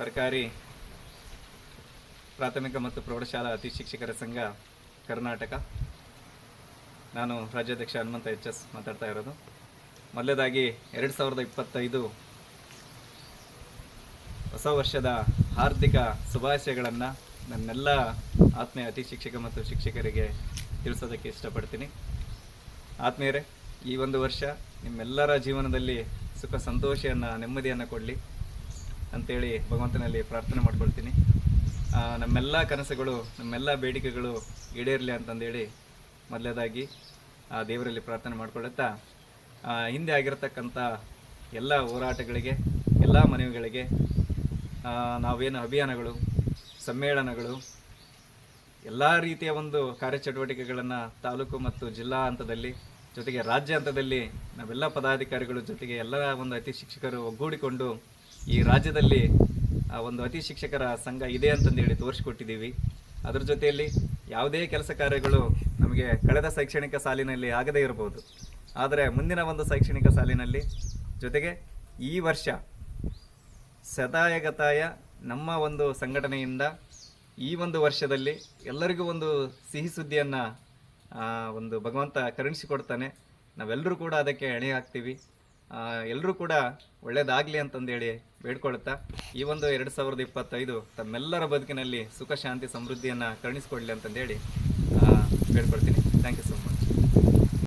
ಸರ್ಕಾರಿ ಪ್ರಾಥಮಿಕ ಮತ್ತು ಪ್ರೌಢಶಾಲಾ ಅತಿ ಶಿಕ್ಷಕರ ಸಂಘ ಕರ್ನಾಟಕ. ನಾನು ರಾಜ್ಯಾಧ್ಯಕ್ಷ ಹನುಮಂತ ಎಚ್ ಎಸ್ ಮಾತಾಡ್ತಾ ಇರೋದು. ಮೊದಲೇದಾಗಿ ಎರಡು ಸಾವಿರದ ಇಪ್ಪತ್ತೈದು ಹೊಸ ವರ್ಷದ ಹಾರ್ದಿಕ ಶುಭಾಶಯಗಳನ್ನು ನನ್ನೆಲ್ಲ ಆತ್ಮೀಯ ಅತಿ ಶಿಕ್ಷಕ ಮತ್ತು ಶಿಕ್ಷಕರಿಗೆ ತಿಳಿಸೋದಕ್ಕೆ ಇಷ್ಟಪಡ್ತೀನಿ. ಆತ್ಮೀಯರೇ, ಈ ಒಂದು ವರ್ಷ ನಿಮ್ಮೆಲ್ಲರ ಜೀವನದಲ್ಲಿ ಸುಖ ಸಂತೋಷವನ್ನು ನೆಮ್ಮದಿಯನ್ನು ಕೊಡಲಿ. ಅಂತೇಳಿ ಭಗವಂತನಲ್ಲಿ ಪ್ರಾರ್ಥನೆ ಮಾಡ್ಕೊಳ್ತೀನಿ. ನಮ್ಮೆಲ್ಲ ಕನಸುಗಳು, ನಮ್ಮೆಲ್ಲ ಬೇಡಿಕೆಗಳು ಈಡೇರಲಿ ಅಂತಂದೇಳಿ ಮೊದಲೇದಾಗಿ ಆ ದೇವರಲ್ಲಿ ಪ್ರಾರ್ಥನೆ ಮಾಡ್ಕೊಳ್ಳುತ್ತಾ ಹಿಂದೆ ಆಗಿರತಕ್ಕಂಥ ಎಲ್ಲ ಹೋರಾಟಗಳಿಗೆ, ಎಲ್ಲ ಮನವಿಗಳಿಗೆ ನಾವೇನು ಅಭಿಯಾನಗಳು, ಸಮ್ಮೇಳನಗಳು, ಎಲ್ಲ ರೀತಿಯ ಒಂದು ಕಾರ್ಯಚಟುವಟಿಕೆಗಳನ್ನು ತಾಲೂಕು ಮತ್ತು ಜಿಲ್ಲಾ ಹಂತದಲ್ಲಿ, ಜೊತೆಗೆ ರಾಜ್ಯ ಹಂತದಲ್ಲಿ ನಾವೆಲ್ಲ ಪದಾಧಿಕಾರಿಗಳು ಜೊತೆಗೆ ಎಲ್ಲ ಒಂದು ಅತಿ ಶಿಕ್ಷಕರು ಒಗ್ಗೂಡಿಕೊಂಡು ಈ ರಾಜ್ಯದಲ್ಲಿ ಒಂದು ಅತಿ ಶಿಕ್ಷಕರ ಸಂಘ ಇದೆ ಅಂತಂದೇಳಿ ತೋರಿಸಿಕೊಟ್ಟಿದ್ದೀವಿ. ಅದರ ಜೊತೆಯಲ್ಲಿ ಯಾವುದೇ ಕೆಲಸ ಕಾರ್ಯಗಳು ನಮಗೆ ಕಳೆದ ಶೈಕ್ಷಣಿಕ ಸಾಲಿನಲ್ಲಿ ಆಗದೇ ಇರಬಹುದು. ಆದರೆ ಮುಂದಿನ ಒಂದು ಶೈಕ್ಷಣಿಕ ಸಾಲಿನಲ್ಲಿ ಜೊತೆಗೆ ಈ ವರ್ಷ ಸದಾಯಗತಾಯ ನಮ್ಮ ಒಂದು ಸಂಘಟನೆಯಿಂದ ಈ ಒಂದು ವರ್ಷದಲ್ಲಿ ಎಲ್ಲರಿಗೂ ಒಂದು ಸಿಹಿ ಸುದ್ದಿಯನ್ನು ಒಂದು ಭಗವಂತ ಕರುಣಿಸಿಕೊಡ್ತಾನೆ. ನಾವೆಲ್ಲರೂ ಕೂಡ ಅದಕ್ಕೆ ಎಣೆ ಹಾಕ್ತೀವಿ ಎಲ್ಲರೂ ಕೂಡ ಒಳ್ಳೇದಾಗಲಿ ಅಂತಂದೇಳಿ ಬೇಡ್ಕೊಳ್ತಾ ಈ ಒಂದು ಎರಡು ಸಾವಿರದ ಇಪ್ಪತ್ತೈದು ತಮ್ಮೆಲ್ಲರ ಬದುಕಿನಲ್ಲಿ ಸುಖ, ಶಾಂತಿ, ಸಮೃದ್ಧಿಯನ್ನು ಕರುಣಿಸಿಕೊಡ್ಲಿ ಅಂತಂದೇಳಿ ಬೇಡ್ಕೊಳ್ತೀನಿ. Thank you so much